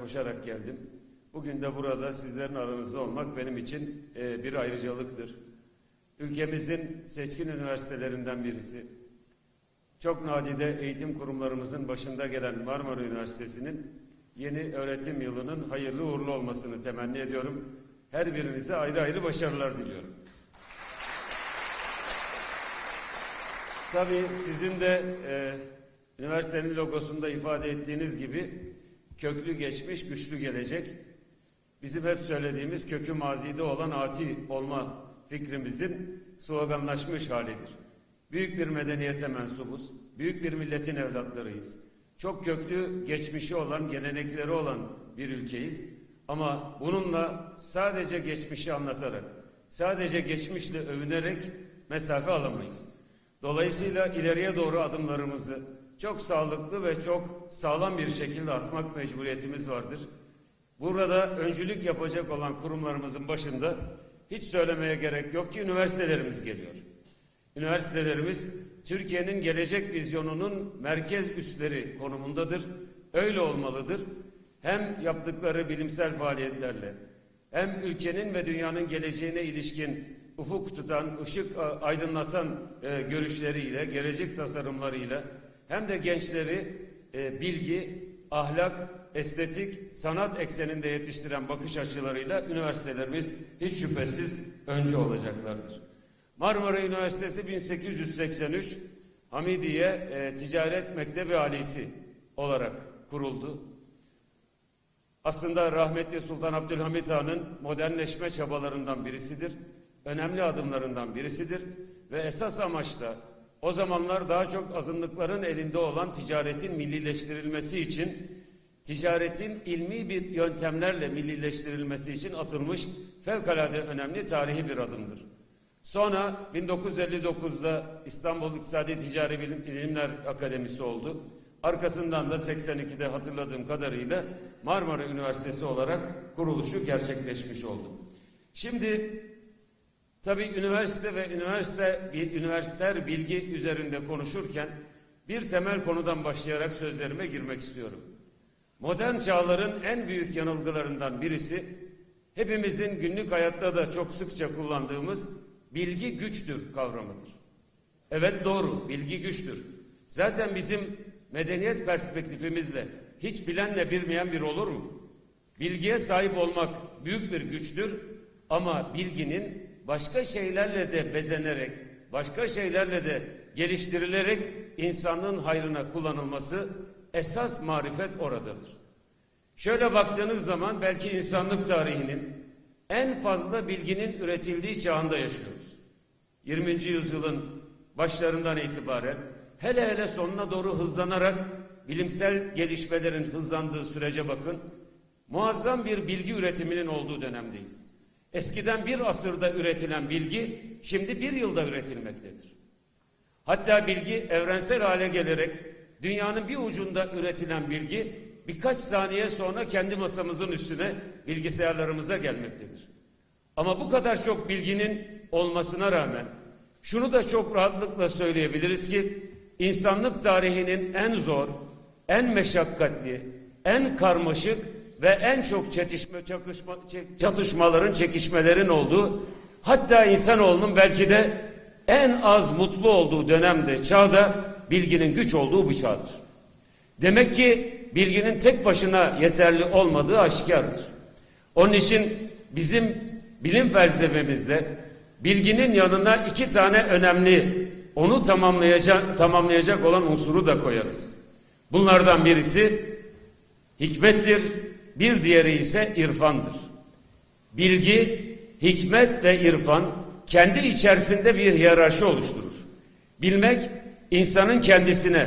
koşarak geldim. Bugün de burada sizlerin aranızda olmak benim için e, bir ayrıcalıktır. Ülkemizin seçkin üniversitelerinden birisi. Çok nadide eğitim kurumlarımızın başında gelen Marmara Üniversitesi'nin yeni öğretim yılının hayırlı uğurlu olmasını temenni ediyorum. Her birinize ayrı ayrı başarılar diliyorum. Tabii sizin de e, üniversitenin logosunda ifade ettiğiniz gibi köklü geçmiş, güçlü gelecek. Bizim hep söylediğimiz kökü mazide olan ati olma fikrimizin sloganlaşmış halidir. Büyük bir medeniyete mensubuz, büyük bir milletin evlatlarıyız. Çok köklü geçmişi olan, gelenekleri olan bir ülkeyiz. Ama bununla sadece geçmişi anlatarak, sadece geçmişle övünerek mesafe alamayız. Dolayısıyla ileriye doğru adımlarımızı çok sağlıklı ve çok sağlam bir şekilde atmak mecburiyetimiz vardır. Burada öncülük yapacak olan kurumlarımızın başında hiç söylemeye gerek yok ki üniversitelerimiz geliyor. Üniversitelerimiz Türkiye'nin gelecek vizyonunun merkez üsleri konumundadır. Öyle olmalıdır. Hem yaptıkları bilimsel faaliyetlerle hem ülkenin ve dünyanın geleceğine ilişkin ufuk tutan, ışık aydınlatan e, görüşleriyle, gelecek tasarımlarıyla hem de gençleri e, bilgi, ahlak, estetik, sanat ekseninde yetiştiren bakış açılarıyla üniversitelerimiz hiç şüphesiz önce olacaklardır. Marmara Üniversitesi 1883 Hamidiye e, Ticaret Mektebi Alisi olarak kuruldu. Aslında rahmetli Sultan Abdülhamit Han'ın modernleşme çabalarından birisidir. Önemli adımlarından birisidir ve esas amaç da o zamanlar daha çok azınlıkların elinde olan ticaretin millileştirilmesi için ticaretin ilmi bir yöntemlerle millileştirilmesi için atılmış fevkalade önemli tarihi bir adımdır. Sonra 1959'da İstanbul İktisadi Ticari Bilim, Bilimler Akademisi oldu. Arkasından da 82'de hatırladığım kadarıyla Marmara Üniversitesi olarak kuruluşu gerçekleşmiş oldu. Şimdi tabii üniversite ve üniversite bir üniversiter bilgi üzerinde konuşurken bir temel konudan başlayarak sözlerime girmek istiyorum. Modern çağların en büyük yanılgılarından birisi hepimizin günlük hayatta da çok sıkça kullandığımız bilgi güçtür kavramıdır. Evet doğru, bilgi güçtür. Zaten bizim medeniyet perspektifimizle hiç bilenle bilmeyen bir olur mu? Bilgiye sahip olmak büyük bir güçtür ama bilginin başka şeylerle de bezenerek, başka şeylerle de geliştirilerek insanlığın hayrına kullanılması esas marifet oradadır. Şöyle baktığınız zaman belki insanlık tarihinin en fazla bilginin üretildiği çağında yaşıyoruz. 20. yüzyılın başlarından itibaren hele hele sonuna doğru hızlanarak bilimsel gelişmelerin hızlandığı sürece bakın. Muazzam bir bilgi üretiminin olduğu dönemdeyiz. Eskiden bir asırda üretilen bilgi şimdi bir yılda üretilmektedir. Hatta bilgi evrensel hale gelerek dünyanın bir ucunda üretilen bilgi birkaç saniye sonra kendi masamızın üstüne bilgisayarlarımıza gelmektedir. Ama bu kadar çok bilginin olmasına rağmen şunu da çok rahatlıkla söyleyebiliriz ki insanlık tarihinin en zor, en meşakkatli, en karmaşık ve en çok çetişme, çakışma, çatışmaların, çekişmelerin olduğu hatta insanoğlunun belki de en az mutlu olduğu dönemde, çağda bilginin güç olduğu bu çağdır. Demek ki bilginin tek başına yeterli olmadığı aşikardır. Onun için bizim bilim felsefemizde bilginin yanına iki tane önemli onu tamamlayacak, tamamlayacak olan unsuru da koyarız. Bunlardan birisi hikmettir, bir diğeri ise irfandır. Bilgi, hikmet ve irfan kendi içerisinde bir hiyerarşi oluşturur. Bilmek insanın kendisine,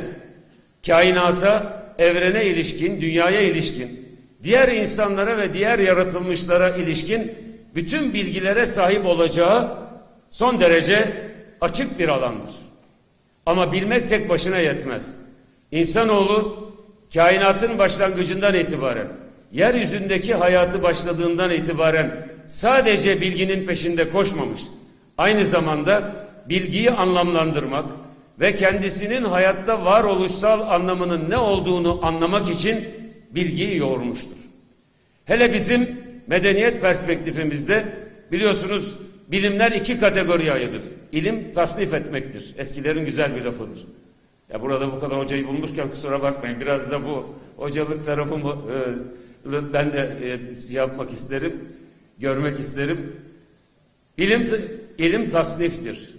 kainata, evrene ilişkin, dünyaya ilişkin, diğer insanlara ve diğer yaratılmışlara ilişkin bütün bilgilere sahip olacağı son derece açık bir alandır. Ama bilmek tek başına yetmez. İnsanoğlu kainatın başlangıcından itibaren, yeryüzündeki hayatı başladığından itibaren sadece bilginin peşinde koşmamış. Aynı zamanda bilgiyi anlamlandırmak ve kendisinin hayatta varoluşsal anlamının ne olduğunu anlamak için bilgiyi yoğurmuştur. Hele bizim medeniyet perspektifimizde biliyorsunuz bilimler iki kategoriye ayrılır. İlim tasnif etmektir. Eskilerin güzel bir lafıdır. Ya burada bu kadar hocayı bulmuşken kusura bakmayın. Biraz da bu hocalık tarafımı e, ben de e, şey yapmak isterim, görmek isterim. İlim, ilim tasniftir.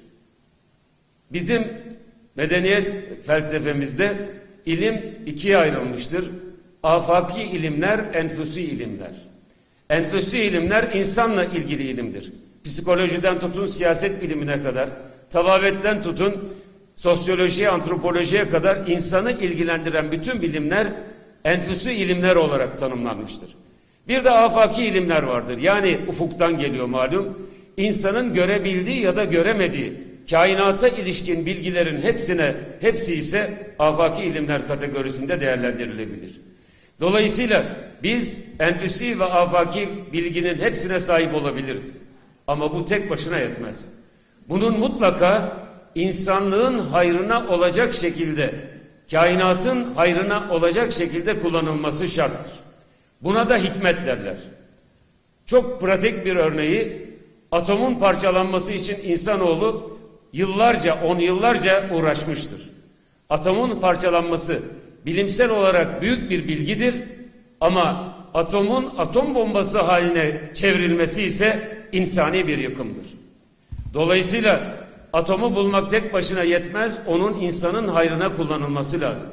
Bizim medeniyet felsefemizde ilim ikiye ayrılmıştır. Afaki ilimler, enfüsi ilimler. Enfüsi ilimler insanla ilgili ilimdir. Psikolojiden tutun siyaset bilimine kadar, tavavetten tutun sosyolojiye, antropolojiye kadar insanı ilgilendiren bütün bilimler enfüsi ilimler olarak tanımlanmıştır. Bir de afaki ilimler vardır. Yani ufuktan geliyor malum. İnsanın görebildiği ya da göremediği kainata ilişkin bilgilerin hepsine hepsi ise afaki ilimler kategorisinde değerlendirilebilir. Dolayısıyla biz enfüsi ve afaki bilginin hepsine sahip olabiliriz. Ama bu tek başına yetmez. Bunun mutlaka insanlığın hayrına olacak şekilde, kainatın hayrına olacak şekilde kullanılması şarttır. Buna da hikmet derler. Çok pratik bir örneği atomun parçalanması için insanoğlu yıllarca, on yıllarca uğraşmıştır. Atomun parçalanması bilimsel olarak büyük bir bilgidir ama atomun atom bombası haline çevrilmesi ise insani bir yıkımdır. Dolayısıyla atomu bulmak tek başına yetmez, onun insanın hayrına kullanılması lazım.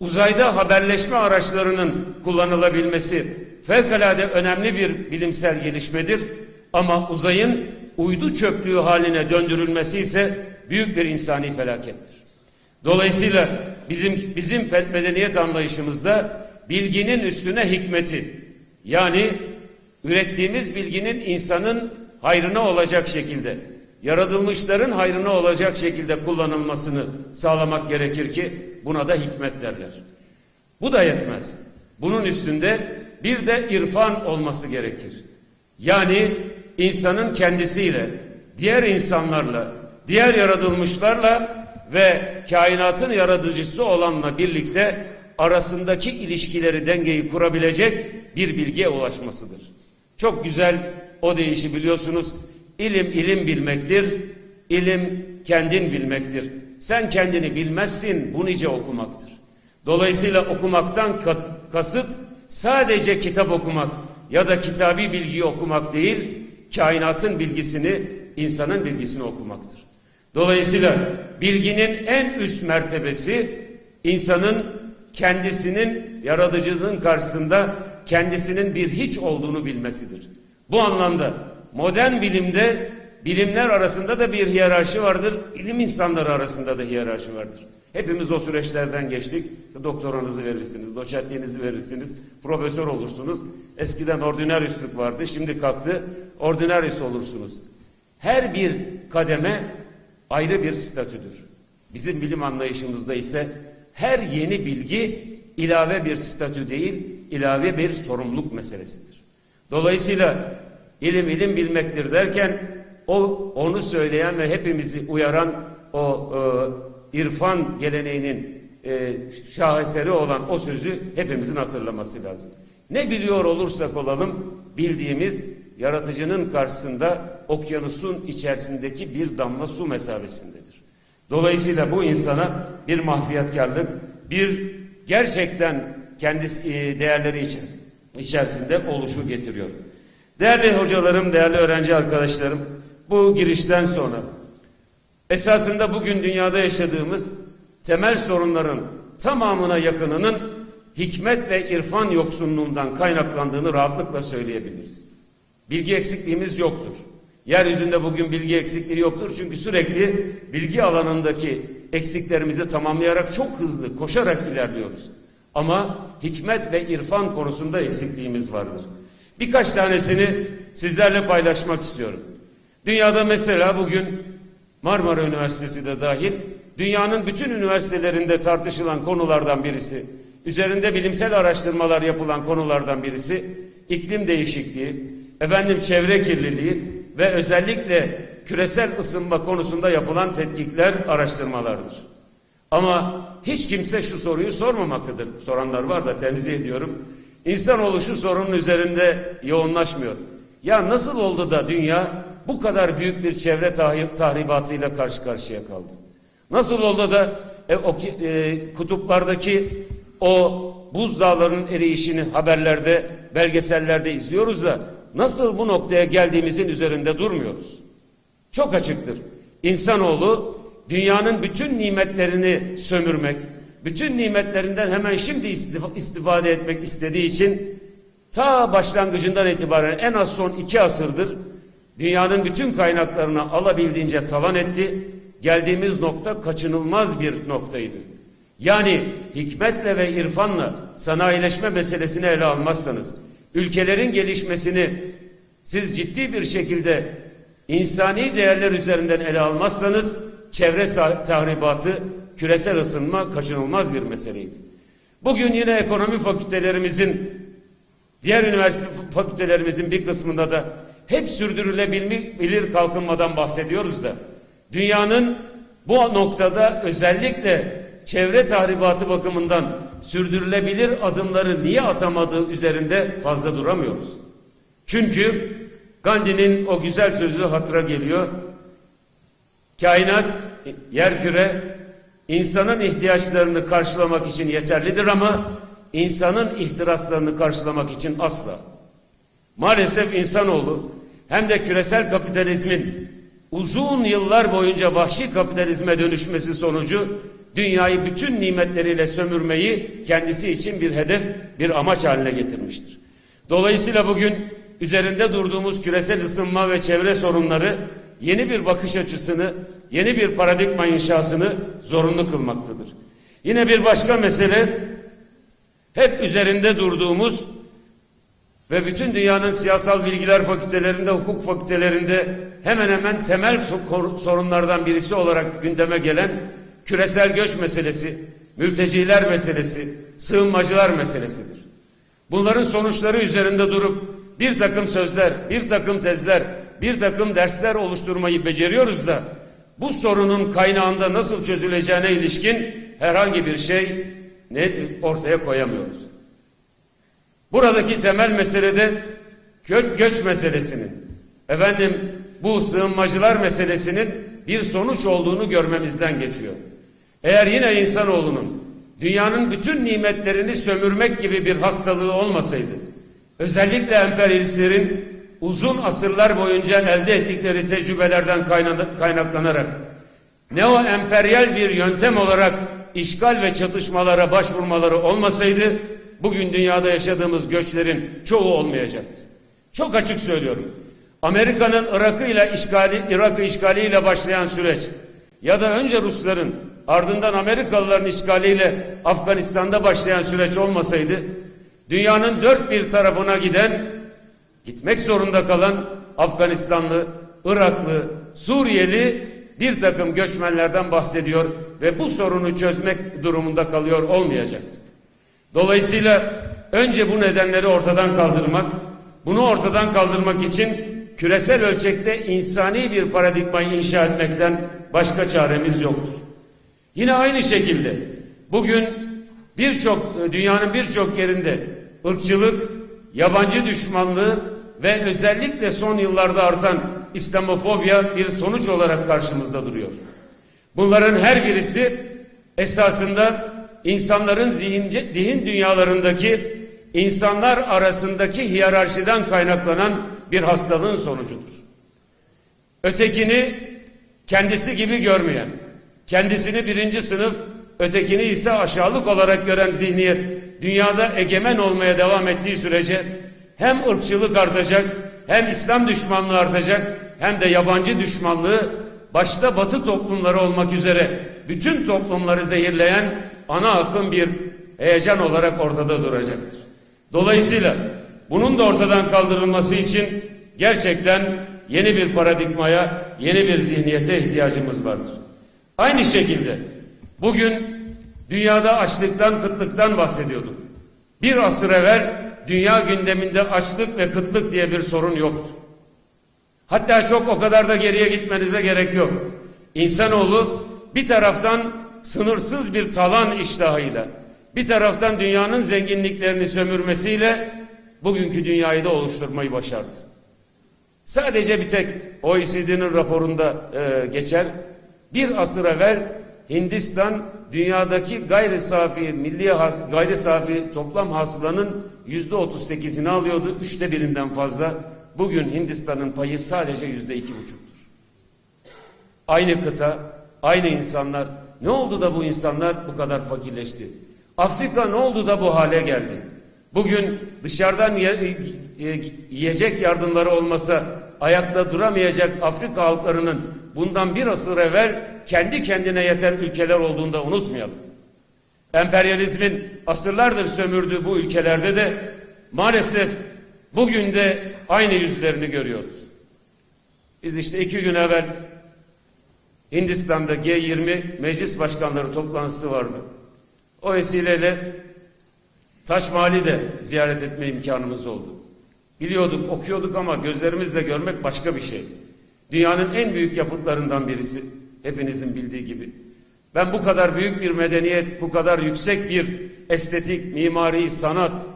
Uzayda haberleşme araçlarının kullanılabilmesi fevkalade önemli bir bilimsel gelişmedir. Ama uzayın uydu çöplüğü haline döndürülmesi ise büyük bir insani felakettir. Dolayısıyla bizim bizim medeniyet anlayışımızda bilginin üstüne hikmeti yani ürettiğimiz bilginin insanın hayrına olacak şekilde yaratılmışların hayrına olacak şekilde kullanılmasını sağlamak gerekir ki buna da hikmet derler. Bu da yetmez. Bunun üstünde bir de irfan olması gerekir. Yani insanın kendisiyle, diğer insanlarla, diğer yaratılmışlarla ve kainatın yaratıcısı olanla birlikte arasındaki ilişkileri dengeyi kurabilecek bir bilgiye ulaşmasıdır. Çok güzel o deyişi biliyorsunuz. İlim ilim bilmektir, ilim kendin bilmektir. Sen kendini bilmezsin, bu nice okumaktır. Dolayısıyla okumaktan kasıt sadece kitap okumak ya da kitabi bilgiyi okumak değil, kainatın bilgisini, insanın bilgisini okumaktır. Dolayısıyla bilginin en üst mertebesi insanın kendisinin yaratıcılığın karşısında kendisinin bir hiç olduğunu bilmesidir. Bu anlamda modern bilimde bilimler arasında da bir hiyerarşi vardır. İlim insanları arasında da hiyerarşi vardır. Hepimiz o süreçlerden geçtik. Doktoranızı verirsiniz, doçentliğinizi verirsiniz, profesör olursunuz. Eskiden ordinariusluk vardı, şimdi kalktı, ordinarius olursunuz. Her bir kademe ayrı bir statüdür. Bizim bilim anlayışımızda ise her yeni bilgi ilave bir statü değil, ilave bir sorumluluk meselesidir. Dolayısıyla ilim ilim bilmektir derken o onu söyleyen ve hepimizi uyaran o e, irfan geleneğinin e, şaheseri olan o sözü hepimizin hatırlaması lazım. Ne biliyor olursak olalım bildiğimiz yaratıcının karşısında okyanusun içerisindeki bir damla su mesabesindedir. Dolayısıyla bu insana bir mahfiyetkarlık, bir gerçekten kendisi e, değerleri için içerisinde oluşu getiriyor. Değerli hocalarım, değerli öğrenci arkadaşlarım, bu girişten sonra esasında bugün dünyada yaşadığımız temel sorunların tamamına yakınının hikmet ve irfan yoksunluğundan kaynaklandığını rahatlıkla söyleyebiliriz. Bilgi eksikliğimiz yoktur. Yeryüzünde bugün bilgi eksikliği yoktur çünkü sürekli bilgi alanındaki eksiklerimizi tamamlayarak çok hızlı koşarak ilerliyoruz. Ama hikmet ve irfan konusunda eksikliğimiz vardır. Birkaç tanesini sizlerle paylaşmak istiyorum. Dünyada mesela bugün Marmara Üniversitesi de dahil dünyanın bütün üniversitelerinde tartışılan konulardan birisi, üzerinde bilimsel araştırmalar yapılan konulardan birisi iklim değişikliği, efendim çevre kirliliği ve özellikle küresel ısınma konusunda yapılan tetkikler, araştırmalardır. Ama hiç kimse şu soruyu sormamaktadır. Soranlar var da tenzih ediyorum. İnsanoğlu şu sorunun üzerinde yoğunlaşmıyor. Ya nasıl oldu da dünya bu kadar büyük bir çevre tahribatıyla karşı karşıya kaldı? Nasıl oldu da e, o, e, kutuplardaki o buzdağlarının eriyişini haberlerde, belgesellerde izliyoruz da nasıl bu noktaya geldiğimizin üzerinde durmuyoruz? Çok açıktır. İnsanoğlu dünyanın bütün nimetlerini sömürmek, bütün nimetlerinden hemen şimdi istif- istifade etmek istediği için ta başlangıcından itibaren en az son iki asırdır dünyanın bütün kaynaklarını alabildiğince talan etti. Geldiğimiz nokta kaçınılmaz bir noktaydı. Yani hikmetle ve irfanla sanayileşme meselesini ele almazsanız, ülkelerin gelişmesini siz ciddi bir şekilde insani değerler üzerinden ele almazsanız çevre tahribatı, küresel ısınma kaçınılmaz bir meseleydi. Bugün yine ekonomi fakültelerimizin, diğer üniversite fakültelerimizin bir kısmında da hep sürdürülebilir kalkınmadan bahsediyoruz da dünyanın bu noktada özellikle çevre tahribatı bakımından sürdürülebilir adımları niye atamadığı üzerinde fazla duramıyoruz. Çünkü Gandhi'nin o güzel sözü hatıra geliyor. Kainat, yerküre insanın ihtiyaçlarını karşılamak için yeterlidir ama insanın ihtiraslarını karşılamak için asla. Maalesef insanoğlu hem de küresel kapitalizmin uzun yıllar boyunca vahşi kapitalizme dönüşmesi sonucu dünyayı bütün nimetleriyle sömürmeyi kendisi için bir hedef, bir amaç haline getirmiştir. Dolayısıyla bugün üzerinde durduğumuz küresel ısınma ve çevre sorunları yeni bir bakış açısını, yeni bir paradigma inşasını zorunlu kılmaktadır. Yine bir başka mesele hep üzerinde durduğumuz ve bütün dünyanın siyasal bilgiler fakültelerinde, hukuk fakültelerinde hemen hemen temel so- sorunlardan birisi olarak gündeme gelen küresel göç meselesi, mülteciler meselesi, sığınmacılar meselesidir. Bunların sonuçları üzerinde durup bir takım sözler, bir takım tezler, bir takım dersler oluşturmayı beceriyoruz da bu sorunun kaynağında nasıl çözüleceğine ilişkin herhangi bir şey ne ortaya koyamıyoruz. Buradaki temel meselede göç, göç meselesinin, efendim bu sığınmacılar meselesinin bir sonuç olduğunu görmemizden geçiyor. Eğer yine insanoğlunun dünyanın bütün nimetlerini sömürmek gibi bir hastalığı olmasaydı, özellikle emperyalistlerin uzun asırlar boyunca elde ettikleri tecrübelerden kayna- kaynaklanarak neo emperyal bir yöntem olarak işgal ve çatışmalara başvurmaları olmasaydı bugün dünyada yaşadığımız göçlerin çoğu olmayacaktı. Çok açık söylüyorum. Amerika'nın Irak'ı ile işgali, Irak'ı işgaliyle başlayan süreç ya da önce Rusların ardından Amerikalıların işgaliyle Afganistan'da başlayan süreç olmasaydı dünyanın dört bir tarafına giden gitmek zorunda kalan Afganistanlı, Iraklı, Suriyeli bir takım göçmenlerden bahsediyor ve bu sorunu çözmek durumunda kalıyor olmayacaktık. Dolayısıyla önce bu nedenleri ortadan kaldırmak, bunu ortadan kaldırmak için küresel ölçekte insani bir paradigmayı inşa etmekten başka çaremiz yoktur. Yine aynı şekilde bugün birçok dünyanın birçok yerinde ırkçılık, yabancı düşmanlığı ve özellikle son yıllarda artan İslamofobya bir sonuç olarak karşımızda duruyor. Bunların her birisi esasında insanların zihince, zihin dünyalarındaki insanlar arasındaki hiyerarşiden kaynaklanan bir hastalığın sonucudur. Ötekini kendisi gibi görmeyen, kendisini birinci sınıf, ötekini ise aşağılık olarak gören zihniyet dünyada egemen olmaya devam ettiği sürece hem ırkçılık artacak, hem İslam düşmanlığı artacak, hem de yabancı düşmanlığı başta batı toplumları olmak üzere bütün toplumları zehirleyen ana akım bir heyecan olarak ortada duracaktır. Dolayısıyla bunun da ortadan kaldırılması için gerçekten yeni bir paradigmaya, yeni bir zihniyete ihtiyacımız vardır. Aynı şekilde bugün dünyada açlıktan, kıtlıktan bahsediyorduk. Bir asır evvel dünya gündeminde açlık ve kıtlık diye bir sorun yoktu. Hatta çok o kadar da geriye gitmenize gerek yok. İnsanoğlu bir taraftan sınırsız bir talan iştahıyla, bir taraftan dünyanın zenginliklerini sömürmesiyle bugünkü dünyayı da oluşturmayı başardı. Sadece bir tek OECD'nin raporunda e, geçer. Bir asır evvel Hindistan dünyadaki gayri safi milli has, gayri safi toplam hasılanın yüzde 38'ini alıyordu. Üçte birinden fazla. Bugün Hindistan'ın payı sadece yüzde iki buçuktur. Aynı kıta, aynı insanlar. Ne oldu da bu insanlar bu kadar fakirleşti? Afrika ne oldu da bu hale geldi? Bugün dışarıdan ye- e, yiyecek yardımları olmasa ayakta duramayacak Afrika halklarının bundan bir asır evvel kendi kendine yeter ülkeler olduğunda unutmayalım. Emperyalizmin asırlardır sömürdüğü bu ülkelerde de maalesef bugün de aynı yüzlerini görüyoruz. Biz işte iki gün evvel Hindistan'da G20 meclis başkanları toplantısı vardı. O vesileyle Taş Mahal'i de ziyaret etme imkanımız oldu. Biliyorduk, okuyorduk ama gözlerimizle görmek başka bir şey. Dünyanın en büyük yapıtlarından birisi. Hepinizin bildiği gibi. Ben bu kadar büyük bir medeniyet, bu kadar yüksek bir estetik, mimari, sanat,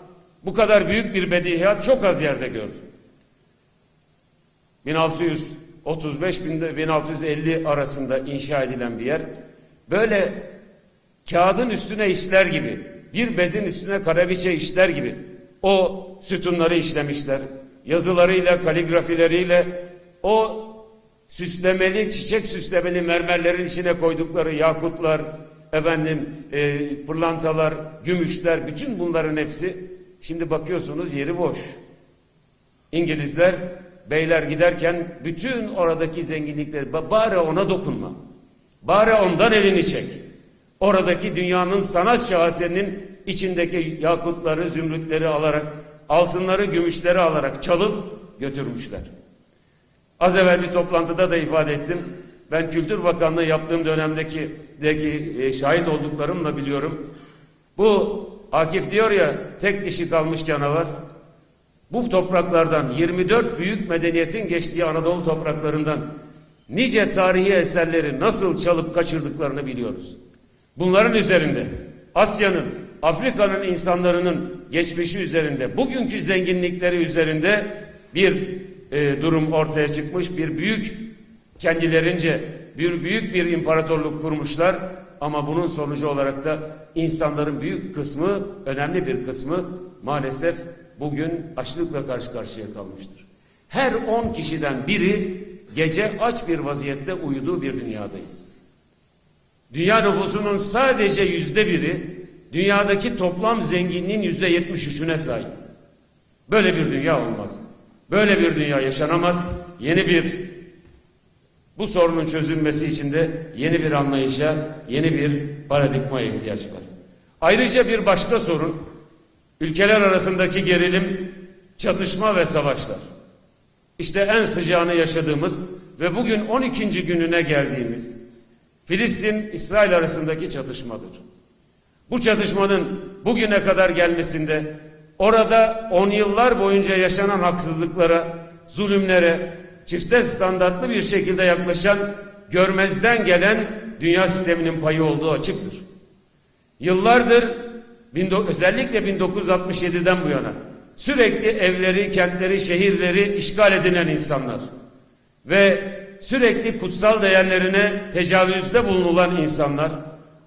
bu kadar büyük bir bedihiyat çok az yerde gördüm. 1635 1650 arasında inşa edilen bir yer. Böyle kağıdın üstüne işler gibi, bir bezin üstüne karabiçe işler gibi o sütunları işlemişler. Yazılarıyla, kaligrafileriyle o süslemeli, çiçek süslemeli mermerlerin içine koydukları yakutlar, efendim e, pırlantalar, gümüşler, bütün bunların hepsi şimdi bakıyorsunuz yeri boş. İngilizler beyler giderken bütün oradaki zenginlikleri "Ba- bari ona dokunma. Bari ondan elini çek. Oradaki dünyanın sanat şaheserinin içindeki yakutları, zümrütleri alarak, altınları, gümüşleri alarak çalıp götürmüşler. Az evvel bir toplantıda da ifade ettim. Ben Kültür Bakanlığı yaptığım dönemdeki deki, e, şahit olduklarımla biliyorum. Bu Akif diyor ya tek dişi kalmış canavar. Bu topraklardan 24 büyük medeniyetin geçtiği Anadolu topraklarından nice tarihi eserleri nasıl çalıp kaçırdıklarını biliyoruz. Bunların üzerinde Asya'nın, Afrika'nın insanların geçmişi üzerinde, bugünkü zenginlikleri üzerinde bir e, durum ortaya çıkmış. Bir büyük kendilerince bir büyük bir imparatorluk kurmuşlar ama bunun sonucu olarak da insanların büyük kısmı, önemli bir kısmı maalesef bugün açlıkla karşı karşıya kalmıştır. Her 10 kişiden biri gece aç bir vaziyette uyuduğu bir dünyadayız. Dünya nüfusunun sadece yüzde biri dünyadaki toplam zenginliğin yüzde yetmiş üçüne sahip. Böyle bir dünya olmaz. Böyle bir dünya yaşanamaz. Yeni bir bu sorunun çözülmesi için de yeni bir anlayışa, yeni bir paradigmaya ihtiyaç var. Ayrıca bir başka sorun ülkeler arasındaki gerilim, çatışma ve savaşlar. İşte en sıcağını yaşadığımız ve bugün 12. gününe geldiğimiz Filistin-İsrail arasındaki çatışmadır. Bu çatışmanın bugüne kadar gelmesinde orada on yıllar boyunca yaşanan haksızlıklara, zulümlere, çifte standartlı bir şekilde yaklaşan, görmezden gelen dünya sisteminin payı olduğu açıktır. Yıllardır özellikle 1967'den bu yana sürekli evleri, kentleri, şehirleri işgal edilen insanlar ve sürekli kutsal değerlerine tecavüzde bulunulan insanlar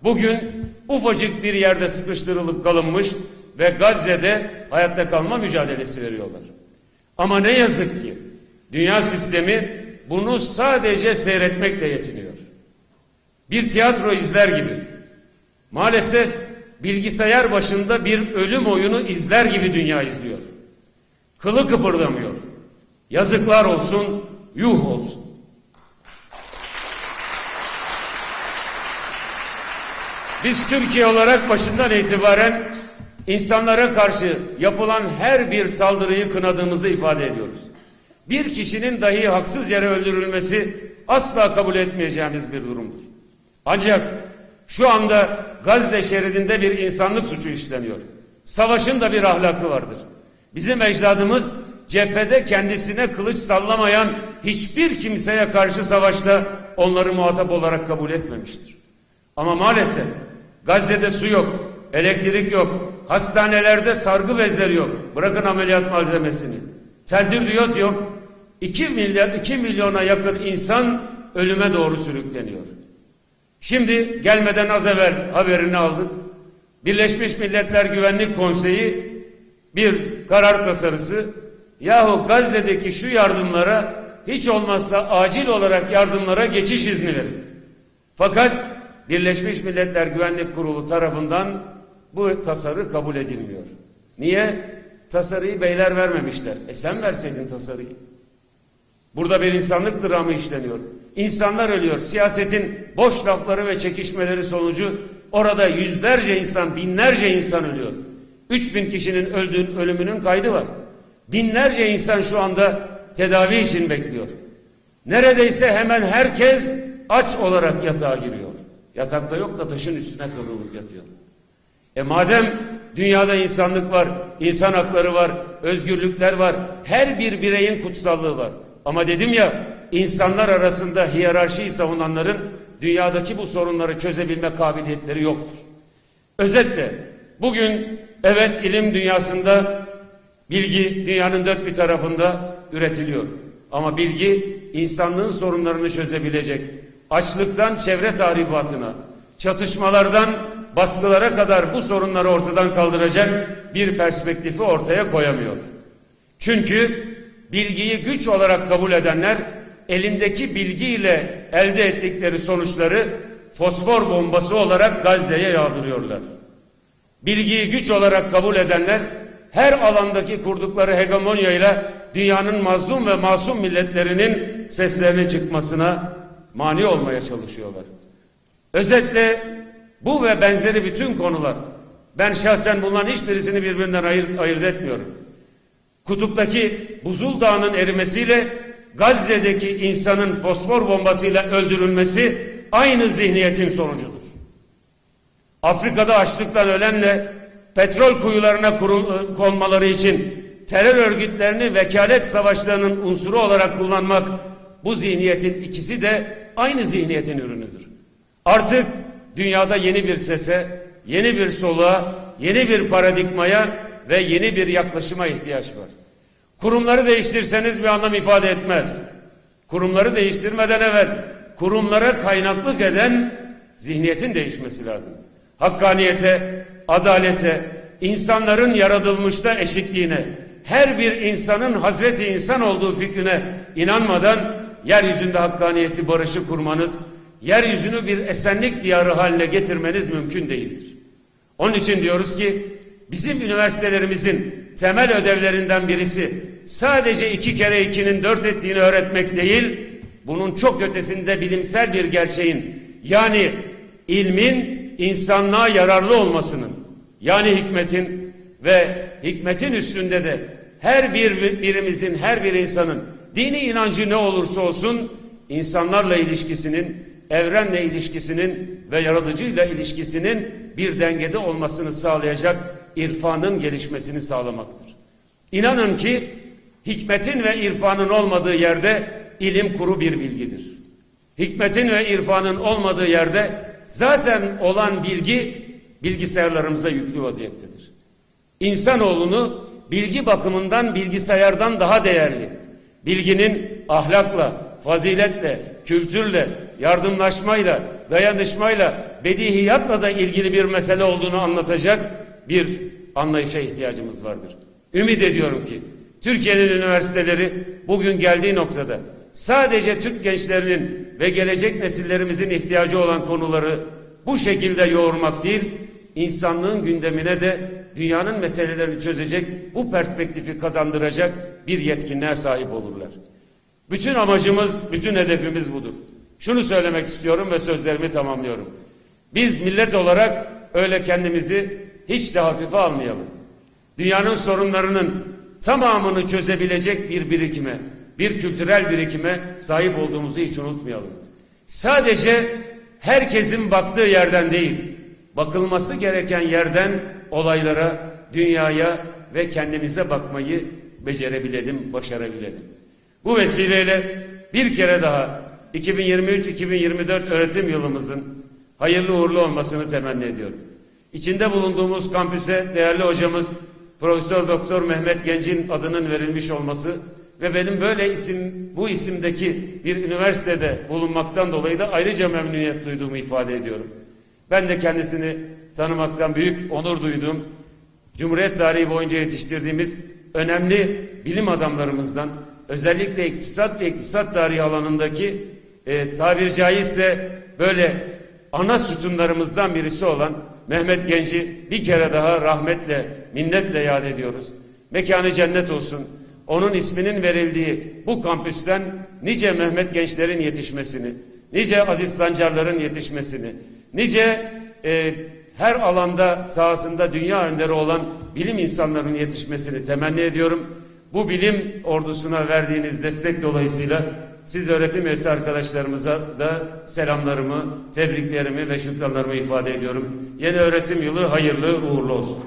bugün ufacık bir yerde sıkıştırılıp kalınmış ve Gazze'de hayatta kalma mücadelesi veriyorlar. Ama ne yazık ki dünya sistemi bunu sadece seyretmekle yetiniyor. Bir tiyatro izler gibi. Maalesef bilgisayar başında bir ölüm oyunu izler gibi dünya izliyor. Kılı kıpırdamıyor. Yazıklar olsun, yuh olsun. Biz Türkiye olarak başından itibaren insanlara karşı yapılan her bir saldırıyı kınadığımızı ifade ediyoruz. Bir kişinin dahi haksız yere öldürülmesi asla kabul etmeyeceğimiz bir durumdur. Ancak şu anda Gazze şeridinde bir insanlık suçu işleniyor. Savaşın da bir ahlakı vardır. Bizim ecdadımız cephede kendisine kılıç sallamayan hiçbir kimseye karşı savaşta onları muhatap olarak kabul etmemiştir. Ama maalesef Gazze'de su yok, elektrik yok, hastanelerde sargı bezleri yok. Bırakın ameliyat malzemesini. Tentir diyot yok. 2 milyar 2 milyona yakın insan ölüme doğru sürükleniyor. Şimdi gelmeden az evvel haberini aldık. Birleşmiş Milletler Güvenlik Konseyi bir karar tasarısı yahu Gazze'deki şu yardımlara hiç olmazsa acil olarak yardımlara geçiş izni verin. Fakat Birleşmiş Milletler Güvenlik Kurulu tarafından bu tasarı kabul edilmiyor. Niye? Tasarıyı beyler vermemişler. E sen verseydin tasarıyı. Burada bir insanlık dramı işleniyor. İnsanlar ölüyor. Siyasetin boş lafları ve çekişmeleri sonucu orada yüzlerce insan, binlerce insan ölüyor. 3000 kişinin öldüğün ölümünün kaydı var. Binlerce insan şu anda tedavi için bekliyor. Neredeyse hemen herkes aç olarak yatağa giriyor. Yatakta yok da taşın üstüne kıvrılıp yatıyor. E madem dünyada insanlık var, insan hakları var, özgürlükler var, her bir bireyin kutsallığı var. Ama dedim ya, insanlar arasında hiyerarşiyi savunanların dünyadaki bu sorunları çözebilme kabiliyetleri yoktur. Özetle bugün evet ilim dünyasında bilgi dünyanın dört bir tarafında üretiliyor. Ama bilgi insanlığın sorunlarını çözebilecek. Açlıktan çevre tahribatına, çatışmalardan baskılara kadar bu sorunları ortadan kaldıracak bir perspektifi ortaya koyamıyor. Çünkü bilgiyi güç olarak kabul edenler elindeki bilgiyle elde ettikleri sonuçları fosfor bombası olarak Gazze'ye yağdırıyorlar. Bilgiyi güç olarak kabul edenler her alandaki kurdukları hegemonyayla dünyanın mazlum ve masum milletlerinin seslerine çıkmasına mani olmaya çalışıyorlar. Özetle bu ve benzeri bütün konular ben şahsen bunların hiçbirisini birbirinden ayırt, ayırt etmiyorum. Kutuptaki buzul dağının erimesiyle Gazze'deki insanın fosfor bombasıyla öldürülmesi aynı zihniyetin sonucudur. Afrika'da açlıktan ölenle petrol kuyularına kurul, konmaları için terör örgütlerini vekalet savaşlarının unsuru olarak kullanmak bu zihniyetin ikisi de aynı zihniyetin ürünüdür. Artık dünyada yeni bir sese, yeni bir soluğa, yeni bir paradigmaya ve yeni bir yaklaşıma ihtiyaç var. Kurumları değiştirseniz bir anlam ifade etmez. Kurumları değiştirmeden evvel kurumlara kaynaklık eden zihniyetin değişmesi lazım. Hakkaniyete, adalete, insanların yaratılmışta eşitliğine, her bir insanın Hazreti insan olduğu fikrine inanmadan yeryüzünde hakkaniyeti, barışı kurmanız, yeryüzünü bir esenlik diyarı haline getirmeniz mümkün değildir. Onun için diyoruz ki bizim üniversitelerimizin temel ödevlerinden birisi sadece iki kere ikinin dört ettiğini öğretmek değil, bunun çok ötesinde bilimsel bir gerçeğin yani ilmin insanlığa yararlı olmasının yani hikmetin ve hikmetin üstünde de her bir birimizin, her bir insanın dini inancı ne olursa olsun insanlarla ilişkisinin, evrenle ilişkisinin ve yaratıcıyla ilişkisinin bir dengede olmasını sağlayacak irfanın gelişmesini sağlamaktır. İnanın ki hikmetin ve irfanın olmadığı yerde ilim kuru bir bilgidir. Hikmetin ve irfanın olmadığı yerde zaten olan bilgi bilgisayarlarımıza yüklü vaziyettedir. İnsanoğlunu bilgi bakımından bilgisayardan daha değerli, bilginin ahlakla, faziletle, kültürle, yardımlaşmayla, dayanışmayla, bedihiyatla da ilgili bir mesele olduğunu anlatacak bir anlayışa ihtiyacımız vardır. Ümit ediyorum ki Türkiye'nin üniversiteleri bugün geldiği noktada sadece Türk gençlerinin ve gelecek nesillerimizin ihtiyacı olan konuları bu şekilde yoğurmak değil, insanlığın gündemine de dünyanın meselelerini çözecek, bu perspektifi kazandıracak bir yetkinliğe sahip olurlar. Bütün amacımız, bütün hedefimiz budur. Şunu söylemek istiyorum ve sözlerimi tamamlıyorum. Biz millet olarak öyle kendimizi hiç de hafife almayalım. Dünyanın sorunlarının tamamını çözebilecek bir birikime, bir kültürel birikime sahip olduğumuzu hiç unutmayalım. Sadece herkesin baktığı yerden değil, bakılması gereken yerden olaylara, dünyaya ve kendimize bakmayı becerebilelim, başarabilelim. Bu vesileyle bir kere daha 2023-2024 öğretim yılımızın hayırlı uğurlu olmasını temenni ediyorum. İçinde bulunduğumuz kampüse değerli hocamız Profesör Doktor Mehmet Genc'in adının verilmiş olması ve benim böyle isim bu isimdeki bir üniversitede bulunmaktan dolayı da ayrıca memnuniyet duyduğumu ifade ediyorum. Ben de kendisini tanımaktan büyük onur duydum. Cumhuriyet tarihi boyunca yetiştirdiğimiz önemli bilim adamlarımızdan özellikle iktisat ve iktisat tarihi alanındaki e, tabir caizse böyle ana sütunlarımızdan birisi olan Mehmet Genç'i bir kere daha rahmetle, minnetle yad ediyoruz. Mekanı cennet olsun. Onun isminin verildiği bu kampüsten nice Mehmet gençlerin yetişmesini, nice Aziz Sancarların yetişmesini, nice e, her alanda sahasında dünya önderi olan bilim insanlarının yetişmesini temenni ediyorum. Bu bilim ordusuna verdiğiniz destek dolayısıyla siz öğretim üyesi arkadaşlarımıza da selamlarımı, tebriklerimi ve şükranlarımı ifade ediyorum. Yeni öğretim yılı hayırlı uğurlu olsun.